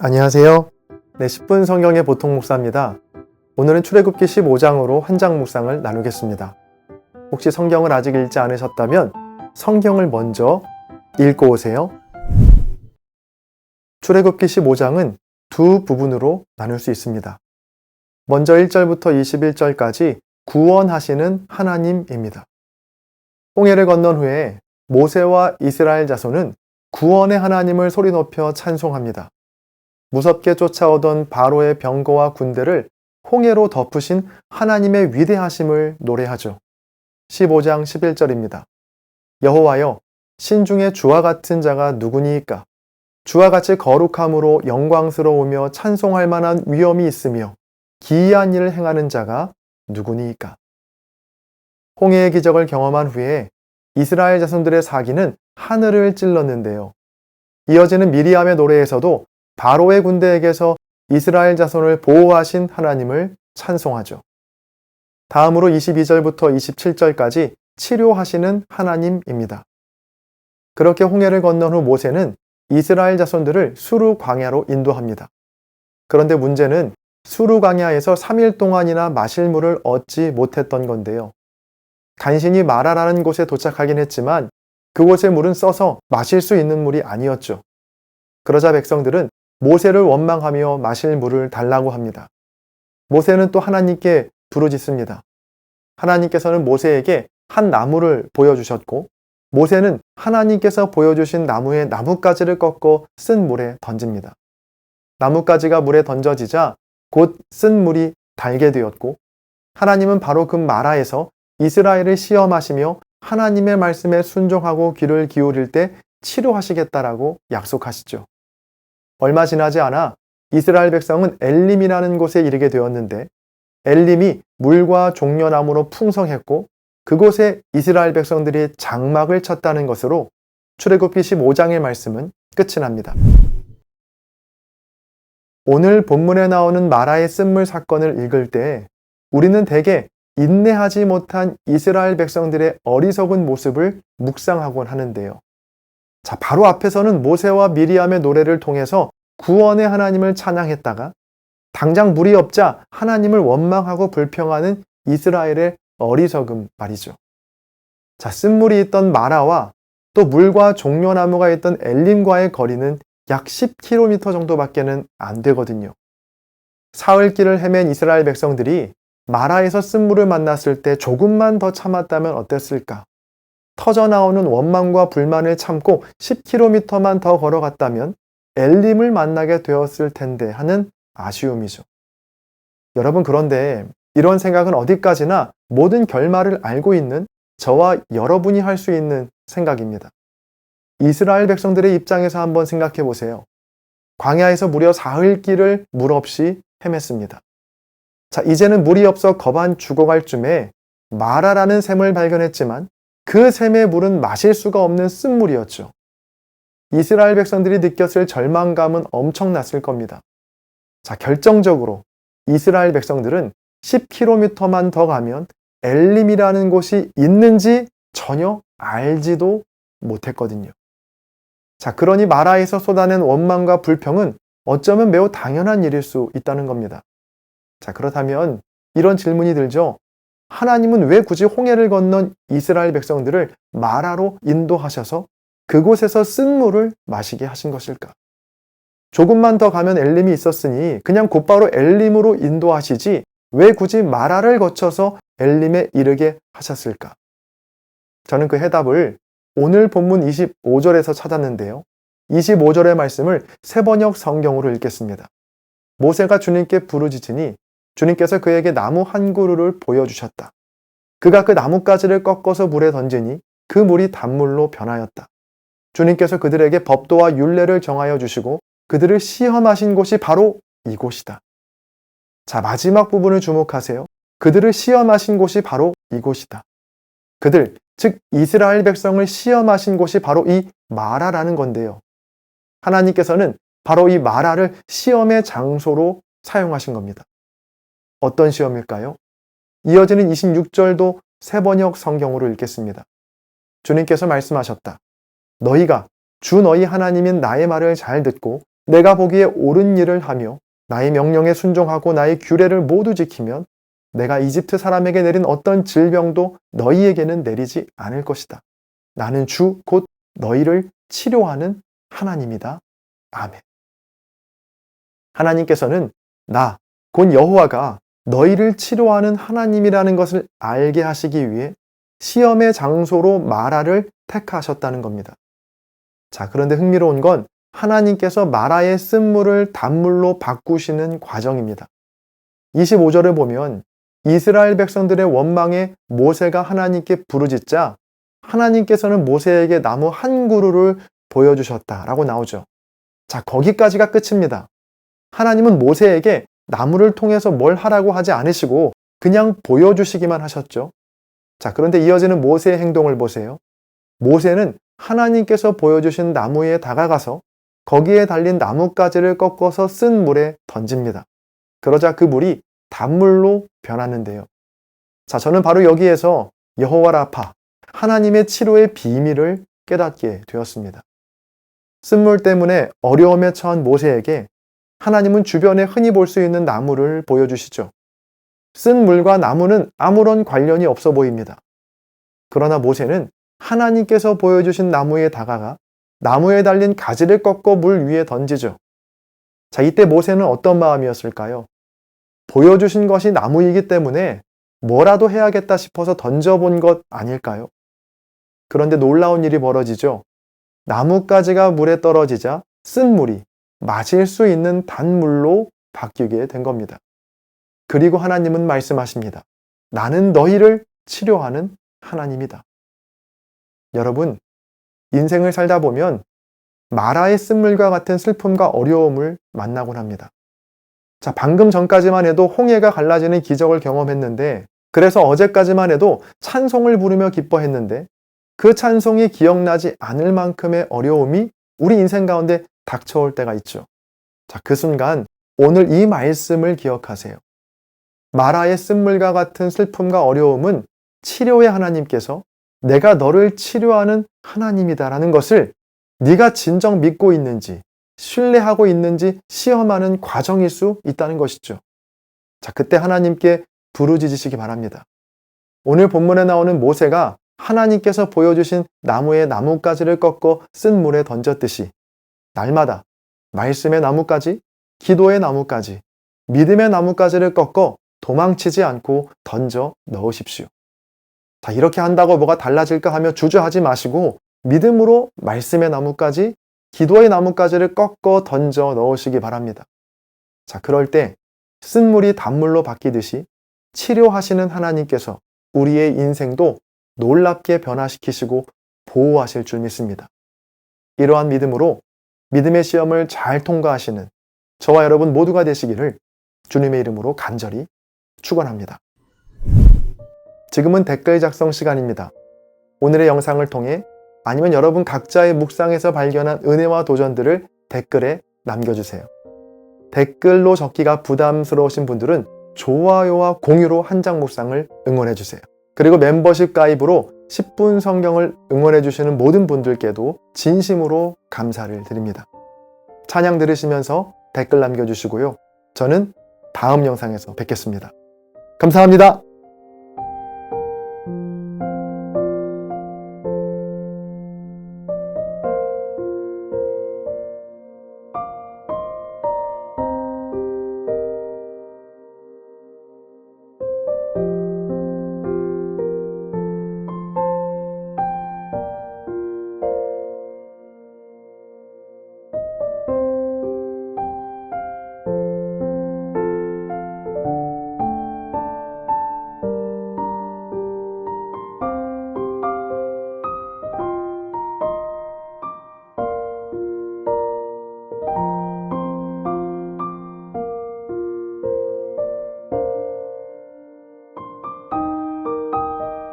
안녕하세요. 네, 10분 성경의 보통 목사입니다. 오늘은 출애굽기 15장으로 한 장 묵상을 나누겠습니다. 혹시 성경을 아직 읽지 않으셨다면 성경을 먼저 읽고 오세요. 출애굽기 15장은 두 부분으로 나눌 수 있습니다. 먼저 1절부터 21절까지 구원하시는 하나님입니다. 홍해를 건넌 후에 모세와 이스라엘 자손은 구원의 하나님을 소리 높여 찬송합니다. 무섭게 쫓아오던 바로의 병거와 군대를 홍해로 덮으신 하나님의 위대하심을 노래하죠. 15장 11절입니다. 여호와여 신중에 주와 같은 자가 누구니이까 주와 같이 거룩함으로 영광스러우며 찬송할 만한 위엄이 있으며 기이한 일을 행하는 자가 누구니이까 홍해의 기적을 경험한 후에 이스라엘 자손들의 사기는 하늘을 찔렀는데요. 이어지는 미리암의 노래에서도 바로의 군대에게서 이스라엘 자손을 보호하신 하나님을 찬송하죠. 다음으로 22절부터 27절까지 치료하시는 하나님입니다. 그렇게 홍해를 건넌 후 모세는 이스라엘 자손들을 수루 광야로 인도합니다. 그런데 문제는 수루 광야에서 3일 동안이나 마실 물을 얻지 못했던 건데요. 간신히 마라라는 곳에 도착하긴 했지만 그곳의 물은 써서 마실 수 있는 물이 아니었죠. 그러자 백성들은 모세를 원망하며 마실 물을 달라고 합니다. 모세는 또 하나님께 부르짖습니다. 하나님께서는 모세에게 한 나무를 보여주셨고, 모세는 하나님께서 보여주신 나무의 나뭇가지를 꺾어 쓴 물에 던집니다. 나뭇가지가 물에 던져지자 곧 쓴 물이 달게 되었고, 하나님은 바로 그 마라에서 이스라엘을 시험하시며 하나님의 말씀에 순종하고 귀를 기울일 때 치료하시겠다라고 약속하시죠. 얼마 지나지 않아 이스라엘 백성은 엘림이라는 곳에 이르게 되었는데 엘림이 물과 종려나무로 풍성했고 그곳에 이스라엘 백성들이 장막을 쳤다는 것으로 출애굽기 15장의 말씀은 끝이 납니다. 오늘 본문에 나오는 마라의 쓴물 사건을 읽을 때 우리는 대개 인내하지 못한 이스라엘 백성들의 어리석은 모습을 묵상하곤 하는데요. 자, 바로 앞에서는 모세와 미리암의 노래를 통해서 구원의 하나님을 찬양했다가 당장 물이 없자 하나님을 원망하고 불평하는 이스라엘의 어리석음 말이죠. 자, 쓴물이 있던 마라와 또 물과 종려나무가 있던 엘림과의 거리는 약 10km 정도밖에는 안 되거든요. 사흘길을 헤맨 이스라엘 백성들이 마라에서 쓴물을 만났을 때 조금만 더 참았다면 어땠을까? 터져나오는 원망과 불만을 참고 10km만 더 걸어갔다면 엘림을 만나게 되었을 텐데 하는 아쉬움이죠. 여러분, 그런데 이런 생각은 어디까지나 모든 결말을 알고 있는 저와 여러분이 할 수 있는 생각입니다. 이스라엘 백성들의 입장에서 한번 생각해 보세요. 광야에서 무려 사흘 길을 물 없이 헤맸습니다. 자, 이제는 물이 없어 거반 죽어갈 쯤에 마라라는 샘을 발견했지만 그 샘의 물은 마실 수가 없는 쓴물이었죠. 이스라엘 백성들이 느꼈을 절망감은 엄청났을 겁니다. 자, 결정적으로 이스라엘 백성들은 10km만 더 가면 엘림이라는 곳이 있는지 전혀 알지도 못했거든요. 자, 그러니 마라에서 쏟아낸 원망과 불평은 어쩌면 매우 당연한 일일 수 있다는 겁니다. 자, 그렇다면 이런 질문이 들죠. 하나님은 왜 굳이 홍해를 건넌 이스라엘 백성들을 마라로 인도하셔서 그곳에서 쓴 물을 마시게 하신 것일까? 조금만 더 가면 엘림이 있었으니 그냥 곧바로 엘림으로 인도하시지 왜 굳이 마라를 거쳐서 엘림에 이르게 하셨을까? 저는 그 해답을 오늘 본문 25절에서 찾았는데요. 25절의 말씀을 세번역 성경으로 읽겠습니다. 모세가 주님께 부르짖으니 주님께서 그에게 나무 한 그루를 보여주셨다. 그가 그 나뭇가지를 꺾어서 물에 던지니 그 물이 단물로 변하였다. 주님께서 그들에게 법도와 율례를 정하여 주시고 그들을 시험하신 곳이 바로 이곳이다. 자, 마지막 부분을 주목하세요. 그들을 시험하신 곳이 바로 이곳이다. 그들, 즉 이스라엘 백성을 시험하신 곳이 바로 이 마라라는 건데요. 하나님께서는 바로 이 마라를 시험의 장소로 사용하신 겁니다. 어떤 시험일까요? 이어지는 26절도 세번역 성경으로 읽겠습니다. 주님께서 말씀하셨다. 너희가 주 너희 하나님인 나의 말을 잘 듣고 내가 보기에 옳은 일을 하며 나의 명령에 순종하고 나의 규례를 모두 지키면 내가 이집트 사람에게 내린 어떤 질병도 너희에게는 내리지 않을 것이다. 나는 주 곧 너희를 치료하는 하나님이다. 아멘. 하나님께서는 나, 곧 여호와가 너희를 치료하는 하나님이라는 것을 알게 하시기 위해 시험의 장소로 마라를 택하셨다는 겁니다. 자, 그런데 흥미로운 건 하나님께서 마라의 쓴물을 단물로 바꾸시는 과정입니다. 25절을 보면 이스라엘 백성들의 원망에 모세가 하나님께 부르짖자 하나님께서는 모세에게 나무 한 그루를 보여주셨다라고 나오죠. 자, 거기까지가 끝입니다. 하나님은 모세에게 나무를 통해서 뭘 하라고 하지 않으시고 그냥 보여주시기만 하셨죠. 자, 그런데 이어지는 모세의 행동을 보세요. 모세는 하나님께서 보여주신 나무에 다가가서 거기에 달린 나뭇가지를 꺾어서 쓴 물에 던집니다. 그러자 그 물이 단물로 변하는데요. 자, 저는 바로 여기에서 여호와 라파, 하나님의 치료의 비밀을 깨닫게 되었습니다. 쓴물 때문에 어려움에 처한 모세에게 하나님은 주변에 흔히 볼 수 있는 나무를 보여주시죠. 쓴 물과 나무는 아무런 관련이 없어 보입니다. 그러나 모세는 하나님께서 보여주신 나무에 다가가 나무에 달린 가지를 꺾어 물 위에 던지죠. 자, 이때 모세는 어떤 마음이었을까요? 보여주신 것이 나무이기 때문에 뭐라도 해야겠다 싶어서 던져본 것 아닐까요? 그런데 놀라운 일이 벌어지죠. 나뭇가지가 물에 떨어지자 쓴 물이 마실 수 있는 단물로 바뀌게 된 겁니다. 그리고 하나님은 말씀하십니다. 나는 너희를 치료하는 하나님이다. 여러분, 인생을 살다 보면 마라의 쓴물과 같은 슬픔과 어려움을 만나곤 합니다. 자, 방금 전까지만 해도 홍해가 갈라지는 기적을 경험했는데, 그래서 어제까지만 해도 찬송을 부르며 기뻐했는데, 그 찬송이 기억나지 않을 만큼의 어려움이 우리 인생 가운데 닥쳐올 때가 있죠. 자, 그 순간 오늘 이 말씀을 기억하세요. 마라의 쓴물과 같은 슬픔과 어려움은 치료의 하나님께서 내가 너를 치료하는 하나님이다라는 것을 네가 진정 믿고 있는지 신뢰하고 있는지 시험하는 과정일 수 있다는 것이죠. 자, 그때 하나님께 부르짖으시기 바랍니다. 오늘 본문에 나오는 모세가 하나님께서 보여주신 나무의 나뭇가지를 꺾어 쓴 물에 던졌듯이 날마다 말씀의 나뭇가지, 기도의 나뭇가지, 믿음의 나뭇가지를 꺾어 도망치지 않고 던져 넣으십시오. 자, 이렇게 한다고 뭐가 달라질까 하며 주저하지 마시고 믿음으로 말씀의 나뭇가지, 기도의 나뭇가지를 꺾어 던져 넣으시기 바랍니다. 자, 그럴 때 쓴물이 단물로 바뀌듯이 치료하시는 하나님께서 우리의 인생도 놀랍게 변화시키시고 보호하실 줄 믿습니다. 이러한 믿음으로 믿음의 시험을 잘 통과하시는 저와 여러분 모두가 되시기를 주님의 이름으로 간절히 축원합니다. 지금은 댓글 작성 시간입니다. 오늘의 영상을 통해 아니면 여러분 각자의 묵상에서 발견한 은혜와 도전들을 댓글에 남겨주세요. 댓글로 적기가 부담스러우신 분들은 좋아요와 공유로 한장 묵상을 응원해주세요. 그리고 멤버십 가입으로 10분 성경을 응원해 주시는 모든 분들께도 진심으로 감사를 드립니다. 찬양 들으시면서 댓글 남겨주시고요. 저는 다음 영상에서 뵙겠습니다. 감사합니다.